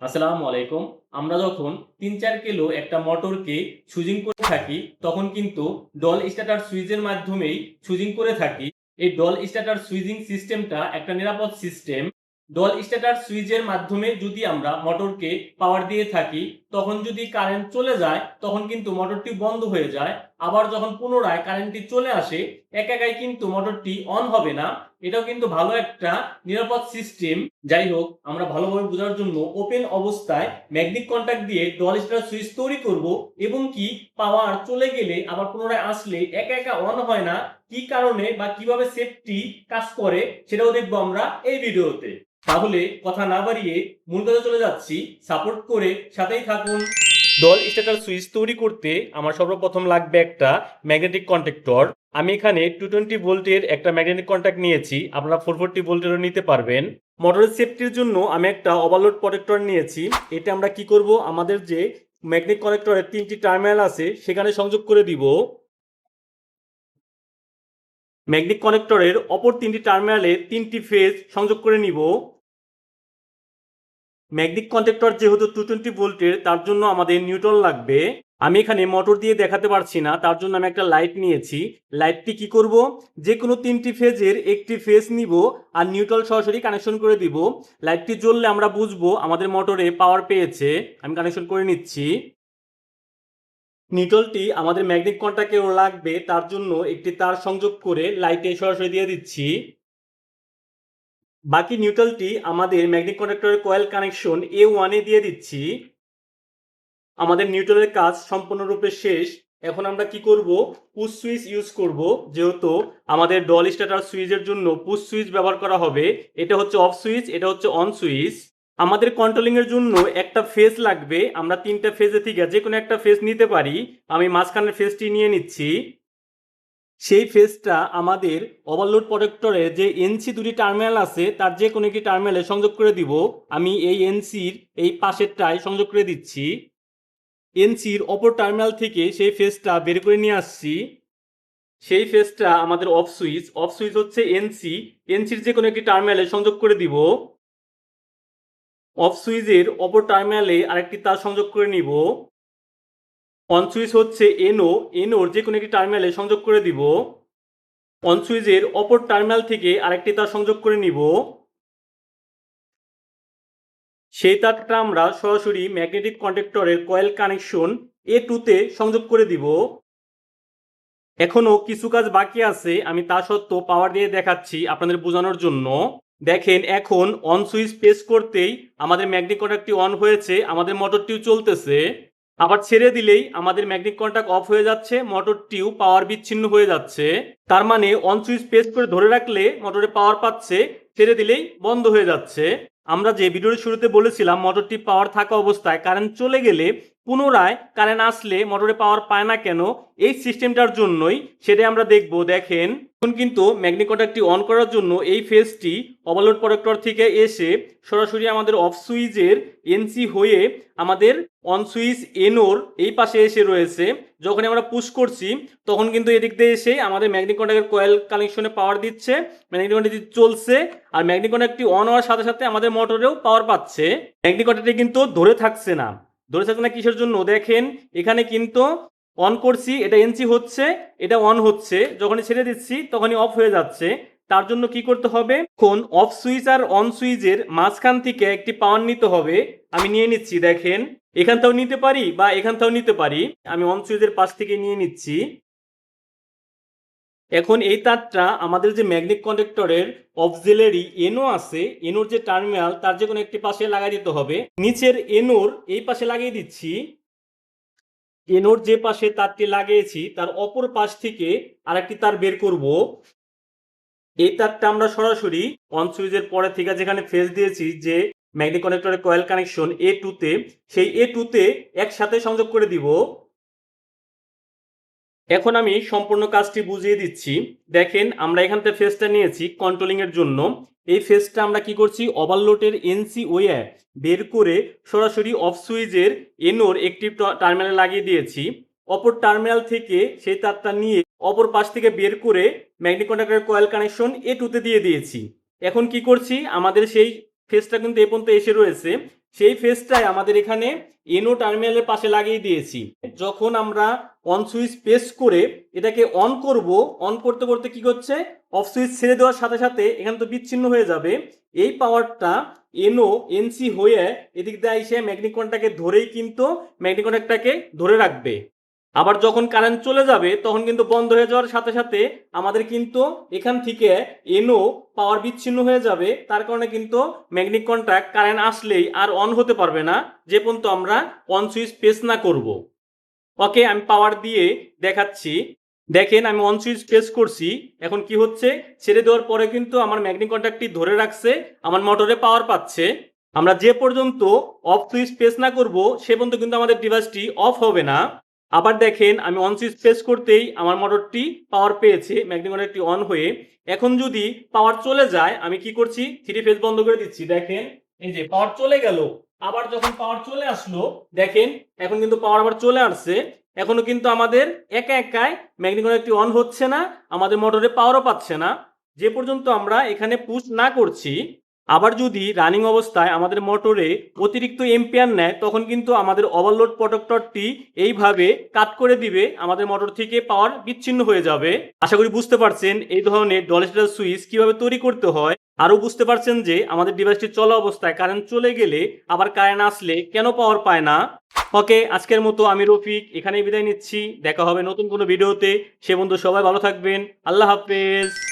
আসসালামু আলাইকুম। আমরা যখন তিন চার কিলো একটা মোটরকে সুজিং করে থাকি, তখন কিন্তু ডল স্টার্টার সুইচের মাধ্যমেই সুজিং করে থাকি। এই ডল স্টার্টার সুইজিং সিস্টেমটা একটা নিরাপদ সিস্টেম ডল স্টার্টার সুইচের মাধ্যমে যদি আমরা মোটরকে পাওয়ার দিয়ে থাকি তখন যদি কারেন্ট চলে যায়, তখন কিন্তু মোটরটি বন্ধ হয়ে যায়। আবার যখন পুনরায় কারেন্টটি চলে আসে, এক একাই কিন্তু মোটরটি অন হবে না। এটাও কিন্তু ভালো একটা নিরাপদ সিস্টেম যাই হোক আমরা ভালোভাবে বোঝার জন্য ওপেন অবস্থায় ম্যাগনেটিক কন্ট্যাক্ট দিয়ে ডল স্টার সুইচ তৈরি করব এবং কি পাওয়ার চলে গেলে, আবার পুনরায় আসলে একা একা অন হয় না, কি কারণে বা কীভাবে সেফটি কাজ করে, সেটাও দেখব আমরা এই ভিডিওতে তাহলে কথা না বাড়িয়ে মূল কথা চলে যাচ্ছি। সাপোর্ট করে সাথেই থাকুন ডল স্টার্টার সুইচ তৈরি করতে আমার সর্বপ্রথম লাগবে একটা ম্যাগনেটিক কন্ট্যাক্টর আমি এখানে টু টোয়েন্টি ভোল্টের একটা ম্যাগনেটিক কন্ট্যাক্ট নিয়েছি। আপনারা ফোর ফোরটি ভোল্টেরও নিতে পারবেন। মোটরের সেফটির জন্য আমি একটা ওভারলোড প্রোটেক্টর নিয়েছি। এটা আমরা কি করব? আমাদের যে ম্যাগনেটিক কানেক্টরের তিনটি টার্মিনাল আছে, সেখানে সংযোগ করে দিব। ম্যাগনেটিক কানেক্টরের অপর তিনটি টার্মিনালে তিনটি ফেজ সংযোগ করে নিব। ম্যাগনেটিক কন্ট্যাক্টর যেহেতু টু টোয়েন্টি ভোল্টের, তার জন্য আমাদের নিউট্রন লাগবে। আমি এখানে মোটর দিয়ে দেখাতে পারছি না, তার জন্য আমি একটা লাইট নিয়েছি। লাইটটি কি করব? যে কোনো তিনটি ফেজের একটি ফেজ নিব আর নিউট্রাল সরাসরি কানেকশন করে দিব। লাইটটি জ্বললে আমরা বুঝব আমাদের মোটরে পাওয়ার পেয়েছে। আমি কানেকশন করে নিচ্ছি। নিউট্রালটি আমাদের ম্যাগনেটিক কন্ট্যাক্টেও লাগবে, তার জন্য একটি তার সংযোগ করে লাইটে সরাসরি দিয়ে দিচ্ছি। বাকি নিউট্রালটি আমাদের ম্যাগনেটিক কন্ডাক্টরের কয়েল কানেকশন এ ওয়ানে দিয়ে দিচ্ছি। আমাদের নিউট্রালের কাজ সম্পূর্ণরূপে শেষ। এখন আমরা কি করব? পুশ সুইচ ইউজ করব, যেহেতু আমাদের ডল স্টার্টার সুইচের জন্য পুশ সুইচ ব্যবহার করা হবে। এটা হচ্ছে অফ সুইচ এটা হচ্ছে অন সুইচ আমাদের কন্ট্রোলিং এর জন্য একটা ফেজ লাগবে। আমরা তিনটা ফেজে থেকে যে কোনো একটা ফেজ নিতে পারি। আমি মাঝখানের ফেজটি নিয়ে নিচ্ছি। সেই ফেজটা আমাদের ওভারলোড প্রোটেক্টরে যে এনসি দুটি টার্মিনাল আছে, তার যে কোনো একটি টার্মিনালে সংযোগ করে দিব। আমি এই এনসির এই পাশেরটায় সংযোগ করে দিচ্ছি। এনসির অপর টার্মিনাল থেকে সেই ফেজটা বের করে নিয়ে আসছি। সেই ফেজটা আমাদের অফ সুইচ অফ সুইচ হচ্ছে এনসি এনসির যে কোনো একটি টার্মিনালে সংযোগ করে দিব। অফ সুইচের অপর টার্মিনালে আরেকটি তার সংযোগ করে নিব। অন সুইচ হচ্ছে এনও এনওর যে কোনো একটি টার্মিনালে সংযোগ করে দিব। অন সুইচের অপর টার্মিনাল থেকে আরেকটি তার সংযোগ করে নিব। সেই তারটা আমরা সরাসরি ম্যাগনেটিক কন্ডাক্টরের কয়েল কানেকশন এ টুতে সংযোগ করে দিব। এখনও কিছু কাজ বাকি আছে, আমি তা সত্ত্বেও পাওয়ার দিয়ে দেখাচ্ছি আপনাদের বোঝানোর জন্য। দেখেন, এখন অন সুইচ প্রেস করতেই আমাদের ম্যাগনেটিক কন্ট্যাক্টটি অন হয়েছে, আমাদের মোটরটিও চলতেছে। আবার ছেড়ে দিলেই আমাদের ম্যাগনেটিক কন্ট্যাক্ট অফ হয়ে যাচ্ছে মোটরটিও পাওয়ার বিচ্ছিন্ন হয়ে যাচ্ছে। তার মানে অন সুইচ প্রেস করে ধরে রাখলে মোটরে পাওয়ার পাচ্ছে, ছেড়ে দিলেই বন্ধ হয়ে যাচ্ছে। আমরা যে ভিডিওর শুরুতে বলেছিলাম মোটরটি পাওয়ার থাকা অবস্থায় কারেন্ট চলে গেলে পুনরায় কারেন্ট আসলে মোটরে পাওয়ার পায় না কেন, এই সিস্টেমটার জন্যই সেটাই আমরা দেখব। দেখেন, এখন কিন্তু ম্যাগনেটিক কন্ট্যাক্টটি অন করার জন্য এই ফেজটি ওভারলোড প্রোডাক্টর থেকে এসে সরাসরি আমাদের অফ সুইচের এনসি হয়ে আমাদের অন সুইচ এনোর এই পাশে এসে রয়েছে। যখন আমরা পুশ করছি, তখন কিন্তু এদিক দিয়ে এসে আমাদের ম্যাগনেটিক কন্ট্যাক্টের কয়েল কানেকশনে পাওয়ার দিচ্ছে ম্যাগনেটিক কন্ট্যাক্টটি চলছে, আর ম্যাগনেটিক কন্ট্যাক্টটি অন হওয়ার সাথে সাথে আমাদের মোটরেও পাওয়ার পাচ্ছে। ম্যাগনেটিক কন্ট্যাক্টটি কিন্তু ধরে থাকছে না। ধরে থাকছে না কিসের জন্য? দেখেন, এখানে কিন্তু অন করছি, এটা এনসি হচ্ছে, এটা অন হচ্ছে। যখনই ছেড়ে দিচ্ছি, তখনই অফ হয়ে যাচ্ছে। তার জন্য কি করতে হবে? কোন অফ সুইচ আর অন সুইচের মাঝখান থেকে একটি পাওয়ার নিতে হবে। আমি নিয়ে নিচ্ছি, দেখেন। এখানটাও নিতে পারি বা এখানটাও নিতে পারি। আমি অন সুইচের পাশ থেকে নিয়ে নিচ্ছি। এখন এই তারটা আমাদের যে ম্যাগনেটিক কন্ডাক্টরের অফজেলারি এনো আছে এনোর যে টার্মিনাল তার যে কোনো একটি পাশে লাগাই দিতে হবে। নিচের এনোর এই পাশে লাগিয়ে দিচ্ছি। এনোর যে পাশে তারটি লাগিয়েছি, তার অপর পাশ থেকে আরেকটি তার বের করব। এই তারটা আমরা সরাসরি অন সুইচের পরে থেকে যেখানে ফেস দিয়েছি, যে ম্যাগনেটিক কনেক্টরের কয়েল কানেকশন এ টুতে সেই এ টুতে একসাথে সংযোগ করে দিব। এখন আমি সম্পূর্ণ কাজটি বুঝিয়ে দিচ্ছি। দেখেন, আমরা এখান থেকে ফেসটা নিয়েছি কন্ট্রোলিং এর জন্য। এই ফেসটা আমরা কি করছি? ওভারলোডের এনসি ওয়ে বের করে সরাসরি অফ সুইচের এনোর একটি টার্মিনালে লাগিয়ে দিয়েছি। অপর টার্মিনাল থেকে সেই তারটা নিয়ে অপর পাশ থেকে বের করে ম্যাগনেটিক কন্ডাক্টরের কয়েল কানেকশন এ টুতে দিয়ে দিয়েছি। এখন কি করছি? আমাদের সেই ফেসটা কিন্তু এ পর্যন্ত এসে রয়েছে। সেই ফেসটাই আমাদের এখানে এনো টার্মিনালের পাশে লাগিয়ে দিয়েছি। যখন আমরা অন সুইচ প্রেস করে এটাকে অন করব অন করতে করতে কি করছে? অফ সুইচ ছেড়ে দেওয়ার সাথে সাথে এখানে তো বিচ্ছিন্ন হয়ে যাবে। এই পাওয়ারটা এনো এনসি হয়ে এদিক দিয়ে এসে ম্যাগনেটিক কন্ট্যাক্টকে ধরেই কিন্তু ম্যাগনেটিক কন্ট্যাক্টটাকে ধরে রাখবে। আবার যখন কারেন্ট চলে যাবে, তখন কিন্তু বন্ধ হয়ে যাওয়ার সাথে সাথে আমাদের কিন্তু এখান থেকে এনো পাওয়ার বিচ্ছিন্ন হয়ে যাবে। তার কারণে কিন্তু ম্যাগনেটিক কন্ট্যাক্ট কারেন্ট আসলেই আর অন হতে পারবে না। যে পর্যন্ত আমরা অন সুইচ প্রেস না করব। ওকে আমি পাওয়ার দিয়ে দেখাচ্ছি। দেখেন, আমি অন সুইচ প্রেস করছি। এখন কি হচ্ছে? ছেড়ে দেওয়ার পরে কিন্তু আমার ম্যাগনেটিক কন্ট্যাক্টটি ধরে রাখছে। আমার মোটরে পাওয়ার পাচ্ছে। আমরা যে পর্যন্ত অফ সুইচ প্রেস না করব, সে পর্যন্ত কিন্তু আমাদের ডিভাইসটি অফ হবে না। আবার দেখেন, আমি অন সুইচ প্রেস করতেই আমার মোটরটি পাওয়ার পেয়েছে ম্যাগনেটিক কন্ট্যাক্টটি অন হয়ে। এখন যদি পাওয়ার চলে যায়, আমি কি করছি? থ্রি ফেজ বন্ধ করে দিচ্ছি। দেখেন, এই যে পাওয়ার চলে গেল। আবার যখন পাওয়ার চলে আসলো, দেখেন, এখন কিন্তু পাওয়ার আবার চলে আসছে। এখনও কিন্তু আমাদের একা একাই ম্যাগনেটিক কন্ট্যাক্টটি অন হচ্ছে না, আমাদের মোটরে পাওয়ারও পাচ্ছে না। যে পর্যন্ত আমরা এখানে পুশ না করছি আবার যদি রানিং অবস্থায় আমাদের মোটরে অতিরিক্ত এম্পিয়ার নেয়, তখন কিন্তু আমাদের ওভারলোড প্রোটেক্টরটি এইভাবে কাট করে দিবে, আমাদের মোটর থেকে পাওয়ার বিচ্ছিন্ন হয়ে যাবে। আশা করি বুঝতে পারছেন এই ধরনের ডলেস্টার সুইচ কীভাবে তৈরি করতে হয়। আরও বুঝতে পারছেন যে আমাদের ডিভাইসটি চলা অবস্থায় কারেন্ট চলে গেলে আবার কারেন্ট আসলে কেন পাওয়ার পায় না? ওকে, আজকের মতো আমি রফিক, এখানেই বিদায় নিচ্ছি। দেখা হবে নতুন কোনো ভিডিওতে। সে বন্ধু সবাই ভালো থাকবেন। আল্লাহ হাফেজ।